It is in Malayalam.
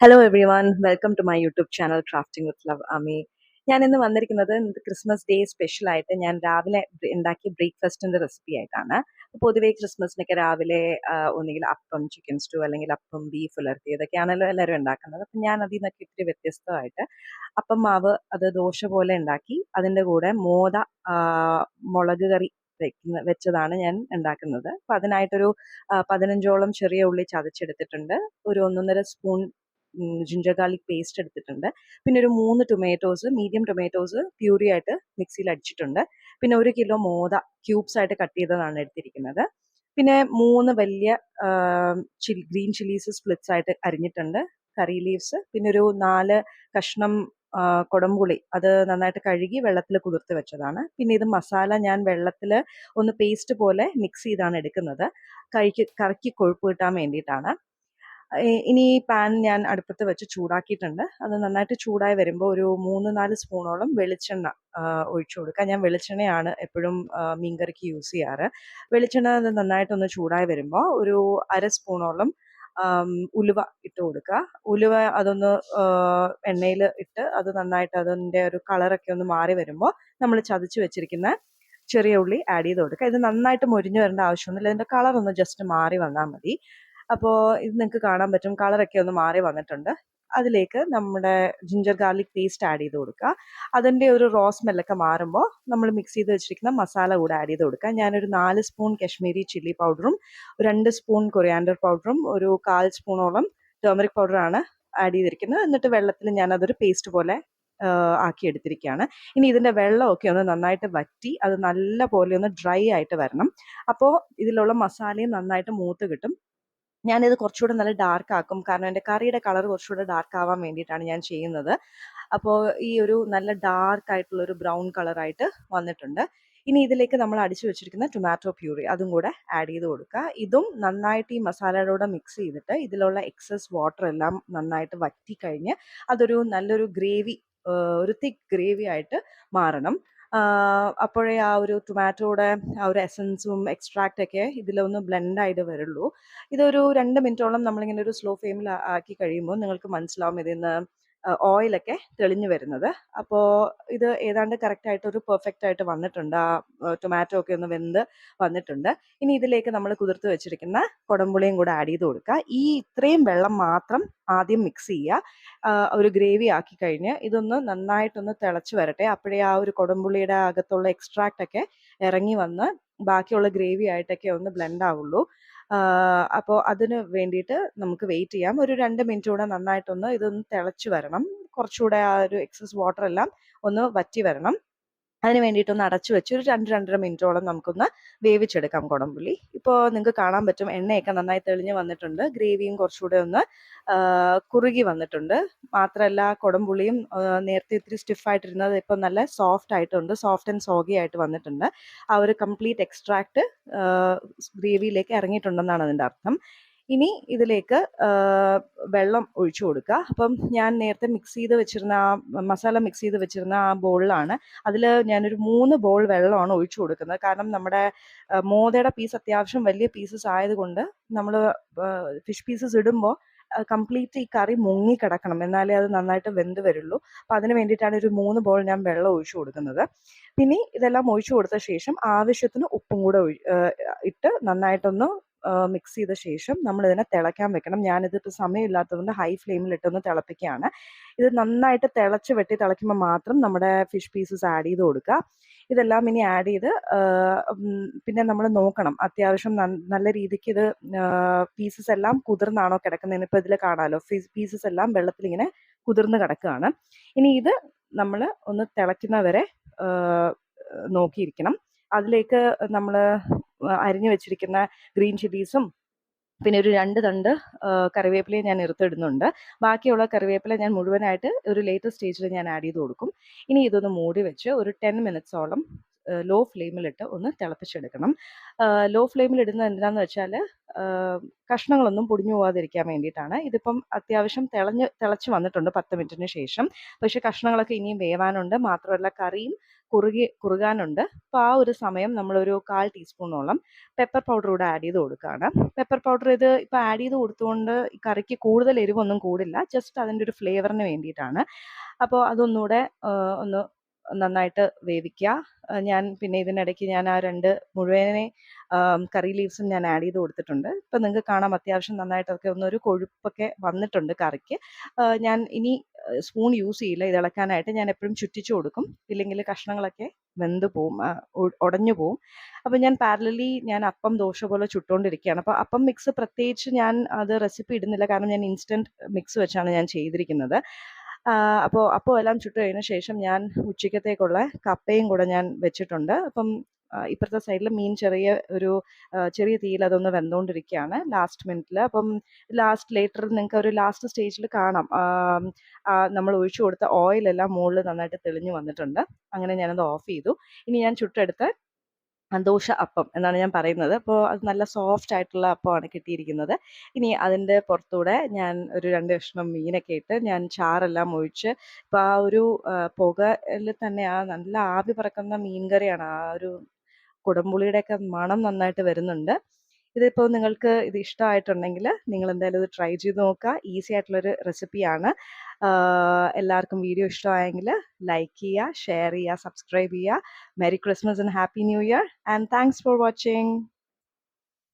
Hello everyone welcome to my YouTube channel crafting with love Ami ഞാൻ ഇന്ന് വന്നിരിക്കുന്നത് ക്രിസ്മസ് ഡേ സ്പെഷ്യൽ ആയിട്ട് ഞാൻ രാവിലെ ഉണ്ടാക്കിയ ബ്രേക്ക്ഫാസ്റ്റിന്റെ റെസിപ്പി ആയിട്ടാണ്. പൊതുവേ ക്രിസ്മസിനൊക്കെ രാവിലെ ഒന്നുകിൽ അപ്പം ചിക്കൻ സ്റ്റൂ അല്ലെങ്കിൽ അപ്പം ബീഫ് ഉലർത്തി ഇതൊക്കെയാണല്ലോ എല്ലാവരും ഉണ്ടാക്കുന്നത്. അപ്പം ഞാൻ അതിൽ നിന്നൊക്കെ ഇത്തിരി വ്യത്യസ്തമായിട്ട് അപ്പം മാവ് അത് ദോശ പോലെ ഉണ്ടാക്കി അതിന്റെ കൂടെ മോദ മുളക് കറി വെച്ചതാണ് ഞാൻ ഉണ്ടാക്കുന്നത്. അപ്പം അതിനായിട്ടൊരു പതിനഞ്ചോളം ചെറിയ ഉള്ളി ചതച്ചെടുത്തിട്ടുണ്ട്. ഒരു ഒന്നൊന്നര സ്പൂൺ ജിഞ്ചർ ഗാർലിക് പേസ്റ്റ് എടുത്തിട്ടുണ്ട്. പിന്നെ ഒരു മൂന്ന് ടൊമാറ്റോസ് മീഡിയം ടൊമാറ്റോസ് പ്യൂരി ആയിട്ട് മിക്സിയിൽ അടിച്ചിട്ടുണ്ട്. പിന്നെ ഒരു കിലോ മോദ ക്യൂബ്സ് ആയിട്ട് കട്ട് ചെയ്തതാണ് എടുത്തിരിക്കുന്നത്. പിന്നെ മൂന്ന് വലിയ ചില്ലി ഗ്രീൻ ചില്ലീസ് സ്പ്ലിറ്റ്സ് ആയിട്ട് അരിഞ്ഞിട്ടുണ്ട് കറി ലീവ്സ് പിന്നെ ഒരു നാല് കഷ്ണം കുടംപുളി അത് നന്നായിട്ട് കഴുകി വെള്ളത്തിൽ കുതിർത്ത് വെച്ചതാണ്. പിന്നെ ഇത് മസാല ഞാൻ വെള്ളത്തിൽ ഒന്ന് പേസ്റ്റ് പോലെ മിക്സ് ചെയ്താണ് എടുക്കുന്നത്. കഴിക്ക് കറക്കി കൊഴുപ്പ് കിട്ടാൻ വേണ്ടിയിട്ടാണ്. ഇനി ഈ പാൻ ഞാൻ അടുപ്പത്ത് വെച്ച് ചൂടാക്കിയിട്ടുണ്ട്. അത് നന്നായിട്ട് ചൂടായി വരുമ്പോൾ ഒരു മൂന്ന് നാല് സ്പൂണോളം വെളിച്ചെണ്ണ ഒഴിച്ചു കൊടുക്കുക. ഞാൻ വെളിച്ചെണ്ണയാണ് എപ്പോഴും മീൻകറിക്ക് യൂസ് ചെയ്യാറ്. വെളിച്ചെണ്ണ അത് നന്നായിട്ടൊന്ന് ചൂടായി വരുമ്പോൾ ഒരു അര സ്പൂണോളം ഉലുവ ഇട്ട് കൊടുക്കുക. ഉലുവ അതൊന്ന് എണ്ണയിൽ ഇട്ട് അത് നന്നായിട്ട് അതിന്റെ ഒരു കളറൊക്കെ ഒന്ന് മാറി വരുമ്പോൾ നമ്മൾ ചതച്ച് വെച്ചിരിക്കുന്ന ചെറിയ ഉള്ളി ആഡ് ചെയ്ത് കൊടുക്കുക. ഇത് നന്നായിട്ട് മൊരിഞ്ഞു വരേണ്ട ആവശ്യമൊന്നുമില്ല. ഇതിന്റെ കളറൊന്ന് ജസ്റ്റ് മാറി വന്നാൽ മതി. അപ്പോൾ ഇത് നിങ്ങൾക്ക് കാണാൻ പറ്റും. കളറൊക്കെ ഒന്ന് മാറി വന്നിട്ടുണ്ട്. അതിലേക്ക് നമ്മുടെ ജിഞ്ചർ ഗാർലിക് പേസ്റ്റ് ആഡ് ചെയ്ത് കൊടുക്കുക. അതിന്റെ ഒരു റോ സ്മെല്ലൊക്കെ മാറുമ്പോൾ നമ്മൾ മിക്സ് ചെയ്ത് വെച്ചിരിക്കുന്ന മസാല കൂടെ ആഡ് ചെയ്ത് കൊടുക്കുക. ഞാനൊരു നാല് സ്പൂൺ കശ്മീരി ചില്ലി പൗഡറും രണ്ട് സ്പൂൺ കൊറിയാൻഡർ പൗഡറും ഒരു കാൽ സ്പൂണോളം ടേമറിക് പൗഡറാണ് ആഡ് ചെയ്തിരിക്കുന്നത്. എന്നിട്ട് വെള്ളത്തിൽ ഞാനതൊരു പേസ്റ്റ് പോലെ ആക്കി എടുത്തിരിക്കുകയാണ്. ഇനി ഇതിന്റെ വെള്ളമൊക്കെ ഒന്ന് നന്നായിട്ട് വറ്റി അത് നല്ല പോലെ ഒന്ന് ഡ്രൈ ആയിട്ട് വരണം. അപ്പോൾ ഇതിലുള്ള മസാലയും നന്നായിട്ട് മൂത്ത് കിട്ടും. ഞാനിത് കുറച്ചുകൂടെ നല്ല ഡാർക്ക് ആക്കും. കാരണം എന്റെ കറിയുടെ കളർ കുറച്ചുകൂടെ ഡാർക്ക് ആവാൻ വേണ്ടിയിട്ടാണ് ഞാൻ ചെയ്യുന്നത്. അപ്പോൾ ഈ ഒരു നല്ല ഡാർക്ക് ആയിട്ടുള്ള ഒരു ബ്രൗൺ കളറായിട്ട് വന്നിട്ടുണ്ട്. ഇനി ഇതിലേക്ക് നമ്മൾ അടിച്ചു വെച്ചിരിക്കുന്ന ടൊമാറ്റോ പ്യൂറി അതും കൂടെ ആഡ് ചെയ്ത് കൊടുക്കുക. ഇതും നന്നായിട്ട് ഈ മസാലയുടെ മിക്സ് ചെയ്തിട്ട് ഇതിലുള്ള എക്സസ് വാട്ടർ എല്ലാം നന്നായിട്ട് വറ്റി കഴിഞ്ഞ് അതൊരു നല്ലൊരു ഗ്രേവി ഒരു തിക്ക് ഗ്രേവി ആയിട്ട് മാറണം. അപ്പോഴേ ആ ഒരു ടൊമാറ്റോയുടെ ആ ഒരു എസൻസും എക്സ്ട്രാക്റ്റൊക്കെ ഇതിലൊന്ന് ബ്ലെൻഡ് ആയിട്ട് വരുള്ളൂ. ഇതൊരു രണ്ട് മിനിറ്റോളം നമ്മളിങ്ങനെ ഒരു സ്ലോ ഫ്ലെയിമിൽ ആക്കി കഴിയുമ്പോൾ നിങ്ങൾക്ക് മനസ്സിലാവും ഇതിൽ നിന്ന് ഓയിലൊക്കെ തെളിഞ്ഞു വരുന്നത്. അപ്പോൾ ഇത് ഏതാണ്ട് കറക്റ്റ് ആയിട്ട് ഒരു പെർഫെക്റ്റ് ആയിട്ട് വന്നിട്ടുണ്ട്. ആ ടൊമാറ്റോ ഒക്കെ ഒന്ന് വെന്ത് വന്നിട്ടുണ്ട്. ഇനി ഇതിലേക്ക് നമ്മൾ കുതിർത്ത് വെച്ചിരിക്കുന്ന കുടംപുളിയും കൂടെ ആഡ് ചെയ്ത് കൊടുക്കുക. ഈ ഇത്രയും വെള്ളം മാത്രം ആദ്യം മിക്സ് ചെയ്യുക. ഒരു ഗ്രേവി ആക്കി കഴിഞ്ഞ് ഇതൊന്ന് നന്നായിട്ടൊന്ന് തിളച്ച് വരട്ടെ. അപ്പോഴേ ആ ഒരു കുടംപുളിയുടെ അകത്തുള്ള എക്സ്ട്രാക്റ്റ് ഒക്കെ ഇറങ്ങി വന്ന് ബാക്കിയുള്ള ഗ്രേവി ആയിട്ടൊക്കെ ഒന്ന് ബ്ലെൻഡ് ആവുള്ളൂ. അപ്പോൾ അതിന് വേണ്ടിയിട്ട് നമുക്ക് വെയിറ്റ് ചെയ്യാം. ഒരു രണ്ട് മിനിറ്റ് കൂടെ നന്നായിട്ടൊന്ന് ഇതൊന്ന് തിളച്ച് വരണം. കുറച്ചുകൂടെ ആ ഒരു എക്സസ് വാട്ടർ എല്ലാം ഒന്ന് വറ്റി വരണം. അതിന് വേണ്ടിയിട്ടൊന്ന് അടച്ചു വെച്ച് ഒരു രണ്ട് രണ്ടര മിനിറ്റോളം നമുക്കൊന്ന് വേവിച്ചെടുക്കാം കുടംപുള്ളി ഇപ്പോൾ നിങ്ങൾക്ക് കാണാൻ പറ്റും എണ്ണയൊക്കെ നന്നായി തെളിഞ്ഞ് വന്നിട്ടുണ്ട്. ഗ്രേവിയും കുറച്ചുകൂടെ ഒന്ന് കുറുകി വന്നിട്ടുണ്ട്. മാത്രമല്ല കുടംപുള്ളിയും നേരത്തെ ഇത്തിരി സ്റ്റിഫായിട്ടിരുന്നത് ഇപ്പോൾ നല്ല സോഫ്റ്റ് ആയിട്ടുണ്ട്. സോഫ്റ്റ് ആൻഡ് സോഗി ആയിട്ട് വന്നിട്ടുണ്ട്. ആ ഒരു കംപ്ലീറ്റ് എക്സ്ട്രാക്ട് ഗ്രേവിയിലേക്ക് ഇറങ്ങിയിട്ടുണ്ടെന്നാണ് അതിന്റെ അർത്ഥം. ഇനി ഇതിലേക്ക് വെള്ളം ഒഴിച്ചു കൊടുക്കുക. അപ്പം ഞാൻ നേരത്തെ മിക്സ് ചെയ്ത് വെച്ചിരുന്ന ആ മസാല മിക്സ് ചെയ്ത് വെച്ചിരുന്ന ആ ബോളിലാണ്. അതിൽ ഞാനൊരു മൂന്ന് ബോൾ വെള്ളമാണ് ഒഴിച്ചു കൊടുക്കുന്നത്. കാരണം നമ്മുടെ മോതയുടെ പീസ് അത്യാവശ്യം വലിയ പീസസ് ആയതുകൊണ്ട് നമ്മൾ ഫിഷ് പീസസ് ഇടുമ്പോൾ കംപ്ലീറ്റ് ഈ കറി മുങ്ങി കിടക്കണം എന്നാലേ അത് നന്നായിട്ട് വെന്ത് വരുള്ളൂ. അപ്പം അതിന് വേണ്ടിയിട്ടാണ് ഒരു മൂന്ന് ബോൾ ഞാൻ വെള്ളം ഒഴിച്ചു കൊടുക്കുന്നത്. പിന്നെ ഇതെല്ലാം ഒഴിച്ചു കൊടുത്ത ശേഷം ആവശ്യത്തിന് ഉപ്പും കൂടെ ഇട്ട് നന്നായിട്ടൊന്ന് മിക്സ് ചെയ്ത ശേഷം നമ്മൾ ഇതിനെ തിളയ്ക്കാൻ വെക്കണം. ഞാനിതിപ്പോൾ സമയമില്ലാത്തതുകൊണ്ട് ഹൈ ഫ്ലെയിമിൽ ഇട്ടൊന്ന് തിളപ്പിക്കുകയാണ്. ഇത് നന്നായിട്ട് തിളച്ച് വെട്ടി തിളയ്ക്കുമ്പോൾ മാത്രം നമ്മുടെ ഫിഷ് പീസസ് ആഡ് ചെയ്ത് കൊടുക്കുക. ഇതെല്ലാം ഇനി ആഡ് ചെയ്ത് പിന്നെ നമ്മൾ നോക്കണം. അത്യാവശ്യം നല്ല രീതിക്ക് ഇത് പീസസ് എല്ലാം കുതിർന്നാണോ കിടക്കുന്നതിന് ഇപ്പോൾ ഇതിൽ കാണാമല്ലോ പീസസ് എല്ലാം വെള്ളത്തിൽ ഇങ്ങനെ കുതിർന്ന് കിടക്കുകയാണ്. ഇനി ഇത് നമ്മൾ ഒന്ന് തിളയ്ക്കുന്നവരെ നോക്കിയിരിക്കണം. അതിലേക്ക് നമ്മൾ അരിഞ്ഞു വെച്ചിരിക്കുന്ന ഗ്രീൻ ചില്ലീസും പിന്നെ ഒരു രണ്ട് തണ്ട് കറിവേപ്പിലയും ഞാൻ എടുത്തിടുന്നുണ്ട് ബാക്കിയുള്ള കറിവേപ്പില ഞാൻ മുഴുവനായിട്ട് ഒരു ലേറ്റർ സ്റ്റേജിൽ ഞാൻ ആഡ് ചെയ്ത് കൊടുക്കും. ഇനി ഇതൊന്ന് മൂടി വെച്ച് ഒരു ടെൻ മിനിറ്റ്സോളം ലോ ഫ്ലെയിമിലിട്ട് ഒന്ന് തിളപ്പിച്ചെടുക്കണം. ലോ ഫ്ലെയിമിൽ ഇടുന്നത് എന്തിനാന്ന് വെച്ചാൽ കഷ്ണങ്ങളൊന്നും പൊടിഞ്ഞു പോകാതിരിക്കാൻ വേണ്ടിയിട്ടാണ്. ഇതിപ്പം അത്യാവശ്യം തിളഞ്ഞ് തിളച്ച് വന്നിട്ടുണ്ട് പത്ത് മിനിറ്റിന് ശേഷം. പക്ഷേ കഷ്ണങ്ങളൊക്കെ ഇനിയും വേവാനുണ്ട്. മാത്രമല്ല കറിയും കുറുകി കുറുകാനുണ്ട്. അപ്പോൾ ആ ഒരു സമയം നമ്മളൊരു കാൽ ടീസ്പൂണോളം പെപ്പർ പൗഡർ കൂടെ ആഡ് ചെയ്ത് കൊടുക്കുകയാണ്. പെപ്പർ പൗഡർ ഇത് ഇപ്പോൾ ആഡ് ചെയ്ത് കൊടുത്തുകൊണ്ട് കറിക്ക് കൂടുതൽ എരിവൊന്നും കൂടില്ല. ജസ്റ്റ് അതിന്റെ ഒരു ഫ്ലേവറിന് വേണ്ടിയിട്ടാണ്. അപ്പോൾ അതൊന്നുകൂടെ ഒന്ന് നന്നായിട്ട് വേവിക്കുക. ഞാൻ പിന്നെ ഇതിനിടയ്ക്ക് ഞാൻ ആ രണ്ട് മുഴുവനെ കറി ലീവ്സും ഞാൻ ആഡ് ചെയ്ത് കൊടുത്തിട്ടുണ്ട്. ഇപ്പം നിങ്ങൾക്ക് കാണാം അത്യാവശ്യം നന്നായിട്ടൊക്കെ ഒന്നൊരു കൊഴുപ്പൊക്കെ വന്നിട്ടുണ്ട് കറിക്ക്. ഞാൻ ഇനി സ്പൂൺ യൂസ് ചെയ്യില്ല. ഇത് ഇളക്കാനായിട്ട് ഞാൻ എപ്പോഴും ചുറ്റിച്ചു കൊടുക്കും. ഇല്ലെങ്കിൽ കഷ്ണങ്ങളൊക്കെ വെന്ത് പോവും. ഉടഞ്ഞു പോവും. അപ്പോൾ ഞാൻ പാരലലി ഞാൻ അപ്പം ദോശ പോലെ ചുട്ടുകൊണ്ടിരിക്കുകയാണ് അപ്പോൾ അപ്പം മിക്സ് പ്രത്യേകിച്ച് ഞാൻ അത് റെസിപ്പി ഇടുന്നില്ല. കാരണം ഞാൻ ഇൻസ്റ്റന്റ് മിക്സ് വെച്ചാണ് ഞാൻ ചെയ്തിരിക്കുന്നത്. അപ്പോൾ അപ്പോൾ എല്ലാം ചുട്ട് കഴിഞ്ഞ ശേഷം ഞാൻ ഉച്ചക്കത്തേക്കുള്ള കപ്പയും കൂടെ ഞാൻ വെച്ചിട്ടുണ്ട്. അപ്പം ഇപ്പുറത്തെ സൈഡിൽ മീൻ ചെറിയ ഒരു ചെറിയ തീയിൽ അതൊന്ന് വെന്തുകൊണ്ടിരിക്കുകയാണ് ലാസ്റ്റ് മിനിറ്റിൽ അപ്പം ലാസ്റ്റ് ലേറ്റർ നിങ്ങൾക്ക് ഒരു ലാസ്റ്റ് സ്റ്റേജിൽ കാണാം നമ്മൾ ഒഴിച്ചു കൊടുത്ത ഓയിലെല്ലാം മുകളിൽ നന്നായിട്ട് തെളിഞ്ഞു വന്നിട്ടുണ്ട്. അങ്ങനെ ഞാനത് ഓഫ് ചെയ്തു. ഇനി ഞാൻ ചുട്ടെടുത്ത് ദോശ അപ്പം എന്നാണ് ഞാൻ പറയുന്നത്. അപ്പോൾ അത് നല്ല സോഫ്റ്റ് ആയിട്ടുള്ള അപ്പമാണ് കിട്ടിയിരിക്കുന്നത്. ഇനി അതിന്റെ പുറത്തൂടെ ഞാൻ ഒരു രണ്ട് കഷ്ണം മീനൊക്കെ ഇട്ട് ഞാൻ ചാറെല്ലാം ഒഴിച്ച് ഇപ്പോൾ ആ ഒരു പുകയിൽ തന്നെ ആ നല്ല ആവി പറക്കുന്ന മീൻ കറിയാണ് ആ ഒരു കുടംപുളിയുടെയൊക്കെ മണം നന്നായിട്ട് വരുന്നുണ്ട്. ഇതിപ്പോൾ നിങ്ങൾക്ക് ഇത് ഇഷ്ടമായിട്ടുണ്ടെങ്കിൽ നിങ്ങൾ എന്തായാലും ഇത് ട്രൈ ചെയ്ത് നോക്കുക. ഈസി ആയിട്ടുള്ളൊരു റെസിപ്പിയാണ് എല്ലാവർക്കും വീഡിയോ ഇഷ്ടമായെങ്കിൽ ലൈക്ക് ചെയ്യുക ഷെയർ ചെയ്യുക സബ്സ്ക്രൈബ് ചെയ്യുക. Merry Christmas and happy new year and thanks for watching